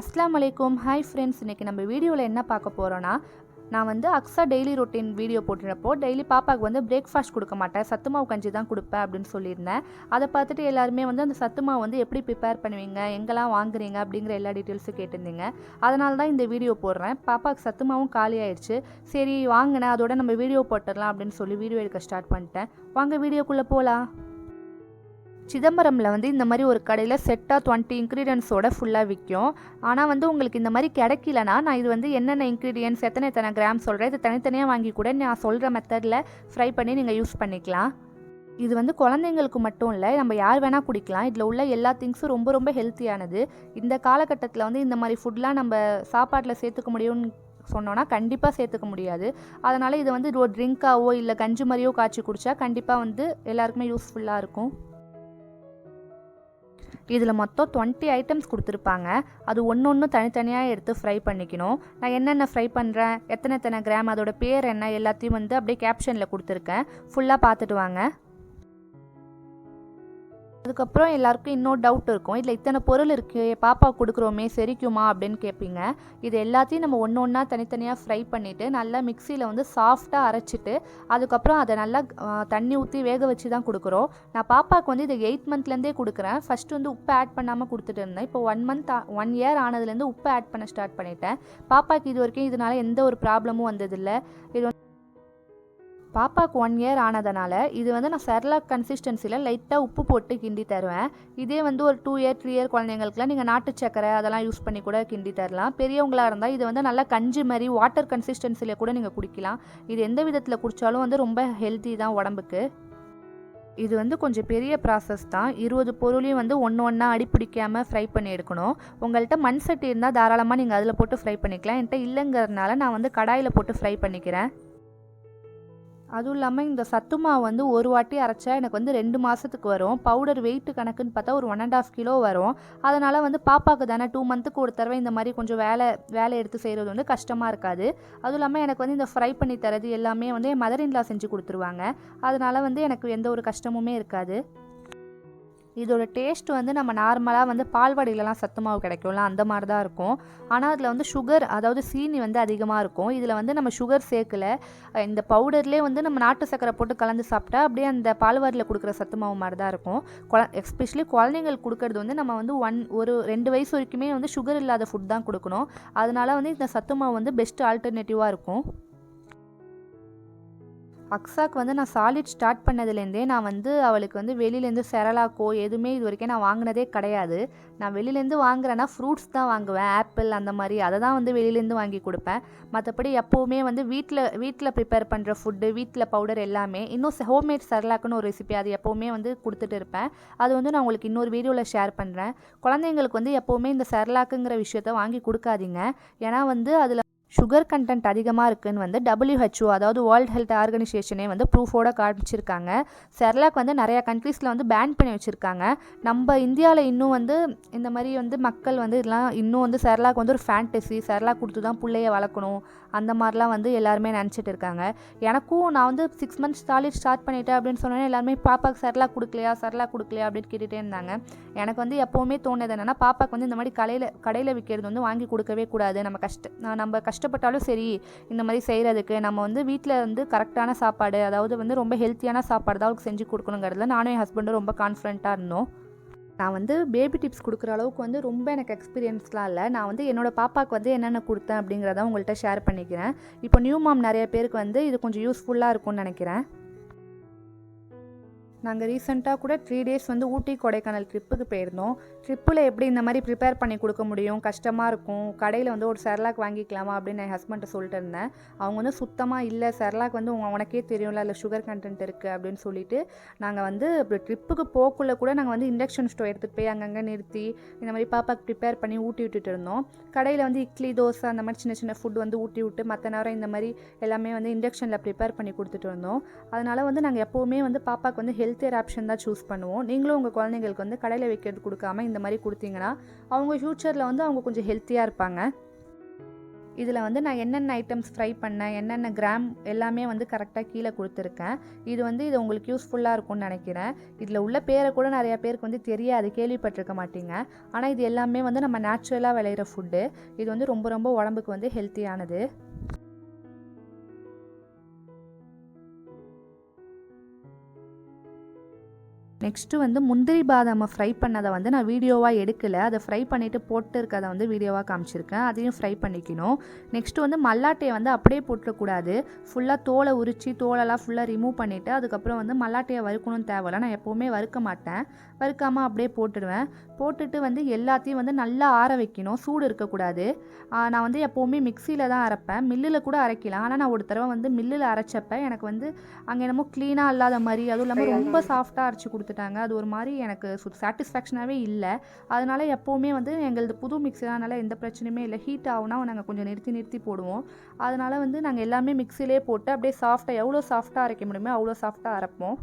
அஸ்லாம் வலைக்கும் hi friends இன்றைக்கி நம்ம வீடியோவில் என்ன பார்க்க போகிறோன்னா நான் வந்து அக்ஸா டெய்லி ரொட்டீன் வீடியோ போட்டுறப்போ டெய்லி பாப்பாவுக்கு வந்து பிரேக்ஃபாஸ்ட் கொடுக்க மாட்டேன். சத்துமாவு கஞ்சி தான் கொடுப்பேன் அப்படின்னு சொல்லியிருந்தேன். அதை பார்த்துட்டு எல்லாருமே வந்து அந்த சத்துமாவு வந்து எப்படி ப்ரிப்பேர் பண்ணுவீங்க எங்கெல்லாம் வாங்குறீங்க அப்படிங்கிற எல்லா டீட்டெயில்ஸும் கேட்டிருந்தீங்க. அதனால தான் இந்த வீடியோ போடுறேன். பாப்பாவுக்கு சத்துமாவும் காலி ஆயிடுச்சு. சரி வாங்கினேன். அதோட நம்ம வீடியோ போட்டுடலாம் அப்படின்னு சொல்லி வீடியோ எடுக்க ஸ்டார்ட் பண்ணிட்டேன். வாங்க வீடியோக்குள்ளே போகலாம் சிதம்பரமில் வந்து இந்த மாதிரி ஒரு கடையில் செட்டாக டுவெண்ட்டி இன்க்ரீடியன்ஸோட ஃபுல்லாக விற்கும் ஆனால் வந்து உங்களுக்கு இந்த மாதிரி கிடைக்கலனா நான் இது வந்து என்னென்ன இன்க்ரீடியன்ஸ் எத்தனை எத்தனை கிராம் சொல்கிறேன் இது தனித்தனியாக வாங்கி கூட நான் சொல்கிற மெத்தடில் ஃப்ரை பண்ணி நீங்கள் யூஸ் பண்ணிக்கலாம். இது வந்து குழந்தைங்களுக்கு மட்டும் இல்லை நம்ம யார் வேணால் குடிக்கலாம். இதில் உள்ள எல்லா திங்ஸும் ரொம்ப ரொம்ப ஹெல்த்தியானது இந்த காலகட்டத்தில் வந்து இந்த மாதிரி ஃபுட்லாம் நம்ம சாப்பாட்டில் சேர்த்துக்க முடியும்னு சொன்னோன்னா கண்டிப்பாக சேர்த்துக்க முடியாது. அதனால் இது வந்து ஒரு ட்ரிங்காவோ இல்லை கஞ்சி மாதிரியோ காய்ச்சி குடித்தா கண்டிப்பாக வந்து எல்லாருக்குமே யூஸ்ஃபுல்லாக இருக்கும். இதில் மொத்தம் டுவெண்ட்டி ஐட்டம்ஸ் கொடுத்துருப்பாங்க. அது ஒன்று ஒன்று தனித்தனியாக எடுத்து ஃப்ரை பண்ணிக்கணும். நான் என்னென்ன ஃப்ரை பண்ணுறேன் எத்தனை எத்தனை கிராம் அதோட பேர் என்ன? எல்லாத்தையும் வந்து அப்படியே கேப்ஷனில் கொடுத்துருக்கேன். ஃபுல்லாக பார்த்துட்டு வாங்க. அதுக்கப்புறம் எல்லாருக்கும் இன்னொரு டவுட் இருக்கும். இதில் இத்தனை பொருள் இருக்குது பாப்பா கொடுக்குறோமே செரிக்குமா? அப்படின்னு கேட்பீங்க இது எல்லாத்தையும் நம்ம ஒன்று ஒன்றா தனித்தனியாக ஃப்ரை பண்ணிவிட்டு நல்லா மிக்சியில் வந்து சாஃப்டாக அரைச்சிட்டு அதுக்கப்புறம் அதை நல்லா தண்ணி ஊற்றி வேக வச்சு தான் கொடுக்குறோம். நான் பாப்பாவுக்கு வந்து இதை எயிட் மந்த்லேருந்தே கொடுக்குறேன். ஃபஸ்ட்டு வந்து உப்பு ஆட் பண்ணாமல் கொடுத்துட்டு இருந்தேன். இப்போ ஒன் மந்த் ஒன் இயர் ஆனதுலேருந்து உப்பு ஆட் பண்ண ஸ்டார்ட் பண்ணிட்டேன். பாப்பாவுக்கு இது வரைக்கும் இதனால எந்த ஒரு ப்ராப்ளமும் வந்ததில்லை. இது வந்து பாப்பாவுக்கு ஒன் இயர் ஆனதுனால இது வந்து நான் செர்லாக் கன்சிஸ்டன்சியில் லைட்டாக உப்பு போட்டு கிண்டி தருவேன். இதே வந்து ஒரு டூ இயர் த்ரீ இயர் குழந்தைங்களுக்குலாம் நீங்கள் நாட்டு சக்கரை அதெல்லாம் யூஸ் பண்ணி கூட கிண்டி தரலாம். பெரியவங்களாக இருந்தால் இது வந்து நல்லா கஞ்சி மாதிரி வாட்டர் கன்சிஸ்டன்சியில் கூட நீங்கள் குடிக்கலாம். இது எந்த விதத்தில் குடித்தாலும் வந்து ரொம்ப ஹெல்த்தி தான் உடம்புக்கு. இது வந்து கொஞ்சம் பெரிய ப்ராசஸ் தான். இருபது பொருளையும் வந்து ஒன்று ஒன்றா அடிப்பிடிக்காமல் ஃப்ரை பண்ணி எடுக்கணும். உங்கள்கிட்ட மண் சட்டி இருந்தால் தாராளமாக நீங்கள் அதில் போட்டு ஃப்ரை பண்ணிக்கலாம். என்கிட்ட இல்லைங்கிறதுனால நான் வந்து கடாயில் போட்டு ஃப்ரை பண்ணிக்கிறேன். அதுவும் இல்லாமல் இந்த சத்து மாவு வந்து ஒரு வாட்டி அரைச்சா எனக்கு வந்து ரெண்டு மாதத்துக்கு வரும். பவுடர் வெயிட் கணக்குன்னு பார்த்தா ஒரு ஒன் அண்ட் ஆஃப் கிலோ வரும். அதனால் வந்து பாப்பாவுக்கு தானே டூ மந்த்துக்கு ஒரு தடவை இந்த மாதிரி கொஞ்சம் வேலை வேலை எடுத்து செய்கிறது வந்து கஷ்டமாக இருக்காது. அதுவும் இல்லாமல் எனக்கு வந்து இந்த ஃப்ரை பண்ணி தரது எல்லாமே வந்து என் மதர் இன்லா செஞ்சு கொடுத்துருவாங்க. அதனால் வந்து எனக்கு எந்த ஒரு கஷ்டமுமே இருக்காது. இதோட டேஸ்ட் வந்து நம்ம நார்மலாக வந்து பால்வாடியிலலாம் சத்து மாவு கிடைக்கும்ல அந்த மாதிரி தான் இருக்கும். ஆனால் அதில் வந்து சுகர் அதாவது சீனி வந்து அதிகமாக இருக்கும். இதில் வந்து நம்ம சுகர் சேர்க்கல. இந்த பவுடர்லேயே வந்து நம்ம நாட்டு சக்கரை போட்டு கலந்து சாப்பிட்டா அப்படியே அந்த பால்வாடியில் கொடுக்குற சத்து மாவு மாதிரி தான் இருக்கும். குழ எஸ்பெஷலி குழந்தைங்களுக்கு கொடுக்கறது வந்து நம்ம வந்து ஒன் ஒரு ரெண்டு வயசு வரைக்குமே வந்து சுகர் இல்லாத ஃபுட் தான் கொடுக்கணும். அதனால வந்து இந்த சத்து மாவு வந்து பெஸ்ட் ஆல்டர்னேட்டிவாக இருக்கும். அக்ஸாக்கு வந்து நான் சாலிட் ஸ்டார்ட் பண்ணதுலேருந்தே நான் வந்து அவளுக்கு வந்து வெளியிலேருந்து செரலாக்கோ எதுவுமே இது வரைக்கும் நான் வாங்கினதே கிடையாது. நான் வெளியிலேருந்து வாங்குறேன்னா ஃப்ரூட்ஸ் தான் வாங்குவேன் ஆப்பிள் அந்த மாதிரி அதை தான் வந்து வெளியிலேருந்து வாங்கி கொடுப்பேன். மற்றபடி எப்போவுமே வந்து வீட்டில் வீட்டில் ப்ரிப்பேர் பண்ணுற ஃபுட்டு வீட்டில் பவுடர் எல்லாமே இன்னும் ஹோம்மேட் செரலாக்குன்னு ஒரு ரெசிபி அது எப்போவுமே வந்து கொடுத்துட்டு இருப்பேன். அது வந்து நான் உங்களுக்கு இன்னொரு வீடியோவில் ஷேர் பண்ணுறேன் குழந்தைங்களுக்கு வந்து எப்போவுமே இந்த செரலாக்குங்கிற விஷயத்த வாங்கி கொடுக்காதீங்க. ஏன்னா வந்து அதில் சுகர் கண்டென்ட் அதிகமாக இருக்குன்னு வந்து டபிள்யூஹெச்ஓ அதாவது வேர்ல்ட் ஹெல்த் ஆர்கனைசேஷனே வந்து ப்ரூஃபோட காமிச்சிருக்காங்க. செர்லாக் வந்து நிறையா கண்ட்ரீஸில் வந்து பேன் பண்ணி வச்சுருக்காங்க. நம்ம இந்தியாவில் இன்னும் வந்து இந்த மாதிரி வந்து மக்கள் வந்து இதெல்லாம் இன்னும் வந்து செர்லாக் வந்து ஒரு ஃபேண்டசி செர்லாக் கொடுத்து தான் பிள்ளைய வளர்க்கணும். அந்த மாதிரிலாம் வந்து எல்லாருமே நினச்சிட்டு இருக்காங்க. எனக்கும் நான் வந்து சிக்ஸ் மந்த்ஸ் காலேஜ் ஸ்டார்ட் பண்ணிட்டேன் அப்படின்னு சொன்னோன்னே எல்லாருமே பாப்பாவுக்கு செர்லாக் கொடுக்கலையா செர்லாக் கொடுக்கலையா அப்படின்னு கேட்டுகிட்டே இருந்தாங்க. எனக்கு வந்து எப்போவுமே தோணுது என்னென்னா பாப்பாவுக்கு வந்து இந்த மாதிரி கடையில் கடையில் விற்கிறது வந்து வாங்கி கொடுக்கவே கூடாது. நம்ம கஷ்ட நம்ம நம்ம கஷ்டப்பட்டாலும் சரி இந்த மாதிரி செய்கிறதுக்கு நம்ம வந்து வீட்டில் வந்து கரெக்டான சாப்பாடு அதாவது வந்து ரொம்ப ஹெல்த்தியான சாப்பாடு தான் அவளுக்கு செஞ்சு கொடுக்கணுங்கிறதுல நானும் என் ஹஸ்பண்டும் ரொம்ப கான்ஃபிடண்ட்டாக இருந்தோம். நான் வந்து பேபி டிப்ஸ் கொடுக்குற அளவுக்கு வந்து ரொம்ப எனக்கு எக்ஸ்பீரியன்ஸ்லாம் இல்லை. நான் வந்து என்னோடய பாப்பாவுக்கு வந்து என்னென்ன கொடுத்தேன் அப்படிங்கிறத உங்கள்கிட்ட ஷேர் பண்ணிக்கிறேன். இப்போ நியூ மாம் நிறைய பேருக்கு வந்து இது கொஞ்சம் யூஸ்ஃபுல்லாக இருக்கும்னு நினைக்கிறேன். நாங்கள் ரீசெண்டாக கூட த்ரீ டேஸ் வந்து ஊட்டி கொடைக்கானல் ட்ரிப்புக்கு போயிருந்தோம். ட்ரிப்பில் எப்படி இந்த மாதிரி ப்ரிப்பேர் பண்ணி கொடுக்க முடியும்? கஷ்டமாக இருக்கும். கடையில் வந்து ஒரு செர்லாக் வாங்கிக்கலாமா அப்படின்னு என் ஹஸ்பண்ட்டை சொல்லிட்டு இருந்தேன். அவங்க வந்து சுத்தமாக இல்லை செர்லாக் வந்து உனக்கே தெரியும்ல அதில் சுகர் கண்டென்ட் இருக்குது அப்படின்னு சொல்லிட்டு நாங்கள் வந்து ட்ரிப்புக்கு போக்குள்ள கூட நாங்கள் வந்து இண்டக்ஷன் ஸ்டோவ் எடுத்துகிட்டு போய் அங்கங்கே நிறுத்தி இந்த மாதிரி பாப்பாக்கு ப்ரிப்பேர் பண்ணி ஊட்டி விட்டுட்டு இருந்தோம். கடையில் வந்து இட்லி தோசை அந்த மாதிரி சின்ன சின்ன ஃபுட் வந்து ஊட்டி விட்டு மற்ற நேரம் இந்த மாதிரி எல்லாமே வந்து இண்டக்ஷனில் ப்ரிப்பேர் பண்ணி கொடுத்துட்டு இருந்தோம். அதனால் வந்து நாங்கள் எப்போவுமே வந்து பாப்பாக்கு வந்து ஹெல்த் ஹெல்த்தியர் ஆப்ஷன் தான் சூஸ் பண்ணுவோம். நீங்களும் உங்கள் குழந்தைங்களுக்கு வந்து கடையில் வைக்கிறது கொடுக்காம இந்த மாதிரி கொடுத்தீங்கன்னா அவங்க ஃப்யூச்சரில் வந்து அவங்க கொஞ்சம் ஹெல்த்தியாக இருப்பாங்க. இதில் வந்து நான் என்னென்ன ஐட்டம்ஸ் ஃப்ரை பண்ணேன் என்னென்ன கிராம் எல்லாமே வந்து கரெக்டாக கீழே கொடுத்துருக்கேன். இது வந்து இது உங்களுக்கு யூஸ்ஃபுல்லாக இருக்கும்னு நினைக்கிறேன். இதில் உள்ள பேரை கூட நிறையா பேருக்கு வந்து தெரியாது கேள்விப்பட்டிருக்க மாட்டீங்க. ஆனால் இது எல்லாமே வந்து நம்ம நேச்சுரலாக விளையிற ஃபுட்டு இது வந்து ரொம்ப ரொம்ப உடம்புக்கு வந்து ஹெல்த்தியானது நெக்ஸ்ட்டு வந்து முந்திரி பாதாமை ஃப்ரை பண்ணதை வந்து நான் வீடியோவாக எடுக்கலை. அதை ஃப்ரை பண்ணிவிட்டு போட்டு இருக்கதை வந்து வீடியோவாக காமிச்சிருக்கேன். அதையும் ஃப்ரை பண்ணிக்கணும். நெக்ஸ்ட்டு வந்து மல்லாட்டையை வந்து அப்படியே போட்டுடக்கூடாது ஃபுல்லாக தோலை உரித்து தோலெல்லாம் ஃபுல்லாக ரிமூவ் பண்ணிவிட்டு அதுக்கப்புறம் வந்து மல்லாட்டையை வறுக்கணும்னு தேவையில்ல. நான் எப்போவுமே வறுக்க மாட்டேன். வறுக்காமல் அப்படியே போட்டுடுவேன். போட்டுட்டு வந்து எல்லாத்தையும் வந்து நல்லா ஆற வைக்கணும். சூடு இருக்கக்கூடாது. நான் வந்து எப்போவுமே மிக்சியில் தான் அரைப்பேன். மில்லில் கூட அரைக்கலாம். ஆனால் நான் ஒரு தடவை வந்து மில்லில் அரைச்சப்ப எனக்கு வந்து அங்கே என்னமோ க்ளீனாக இல்லாத மாதிரி அதுவும் இல்லாமல் ரொம்ப சாஃப்டாக அரைச்சி கொடுத்துட்டாங்க. அது ஒரு மாதிரி எனக்கு சாட்டிஸ்ஃபேக்ஷனாகவே இல்லை. அதனால் எப்போவுமே வந்து எங்களது புது மிக்ஸி எந்த பிரச்சனையுமே இல்லை. ஹீட் ஆகுனா நாங்கள் கொஞ்சம் நிறுத்தி நிறுத்தி போடுவோம். அதனால் வந்து நாங்கள் எல்லாமே மிக்சிலே போட்டு அப்படியே சாஃப்டாக எவ்வளோ சாஃப்டாக அரைக்க முடியுமோ அவ்வளோ சாஃப்டாக அரைப்போம்.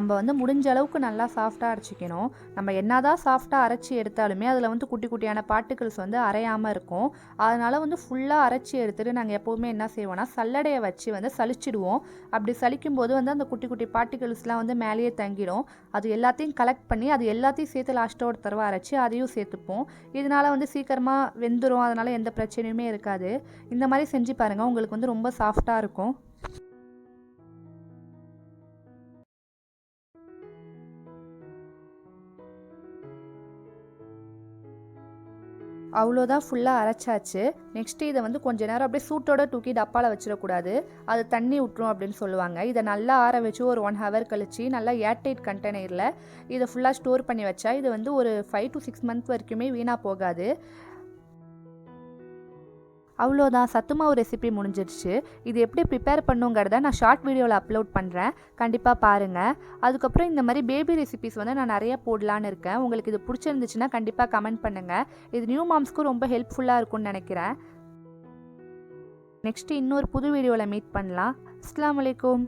நம்ம வந்து முடிஞ்ச அளவுக்கு நல்லா சாஃப்டாக அரைச்சிக்கணும். நம்ம என்னதான் சாஃப்டாக அரைச்சி எடுத்தாலுமே அதில் வந்து குட்டி குட்டியான பார்ட்டிகிள்ஸ் வந்து அரையாமல் இருக்கும். அதனால் வந்து ஃபுல்லாக அரைச்சி எடுத்துகிட்டு நாங்கள் எப்போவுமே என்ன செய்வோம்னா சல்லடையை வச்சு வந்து சலிச்சிடுவோம். அப்படி சலிக்கும் போது வந்து அந்த குட்டி குட்டி பார்ட்டிகிள்ஸ்லாம் வந்து மேலேயே தங்கிடும். அது எல்லாத்தையும் கலெக்ட் பண்ணி அது எல்லாத்தையும் சேர்த்து லாஸ்ட்டாக ஒரு தடவை அரைச்சி அதையும் சேர்த்துப்போம். இதனால் வந்து சீக்கிரமாக வெந்துடும் அதனால் எந்த பிரச்சனையுமே இருக்காது. இந்த மாதிரி செஞ்சு பாருங்கள் உங்களுக்கு வந்து ரொம்ப சாஃப்டாக இருக்கும். அவ்வளோதான் ஃபுல்லாக அரைச்சாச்சு. நெக்ஸ்ட்டு இதை வந்து கொஞ்ச நேரம் அப்படியே சூட்டோட தூக்கி டப்பாவில் வச்சிடக்கூடாது. அது தண்ணி விட்டுரும் அப்படின்னு சொல்லுவாங்க. இதை நல்லா ஆற வச்சு ஒரு ஒன் ஹவர் கழிச்சு நல்லா ஏர்டைட் கண்டெய்னரில் இதை ஃபுல்லாக ஸ்டோர் பண்ணி வச்சா இது வந்து ஒரு ஃபைவ் டு சிக்ஸ் மந்த் வரைக்குமே வீணாக போகாது. அவ்வளோதான். சத்துமாவு ரெசிபி முடிஞ்சிருச்சு. இது எப்படி ப்ரிப்பேர் பண்ணுங்கிறத நான் ஷார்ட் வீடியோவில் அப்லோட் பண்ணுறேன் கண்டிப்பாக பாருங்கள் அதுக்கப்புறம் இந்த மாதிரி பேபி ரெசிபிஸ் வந்து நான் நிறைய போடலான்னு இருக்கேன். உங்களுக்கு இது பிடிச்சிருந்துச்சுன்னா கண்டிப்பாக கமெண்ட் பண்ணுங்கள் இது நியூ மாம்ஸ்க்கும் ரொம்ப ஹெல்ப்ஃபுல்லாக இருக்கும்னு நினைக்கிறேன். நெக்ஸ்ட்டு இன்னொரு புது வீடியோவில் மீட் பண்ணலாம். அஸ்லாம் அலைக்கும்.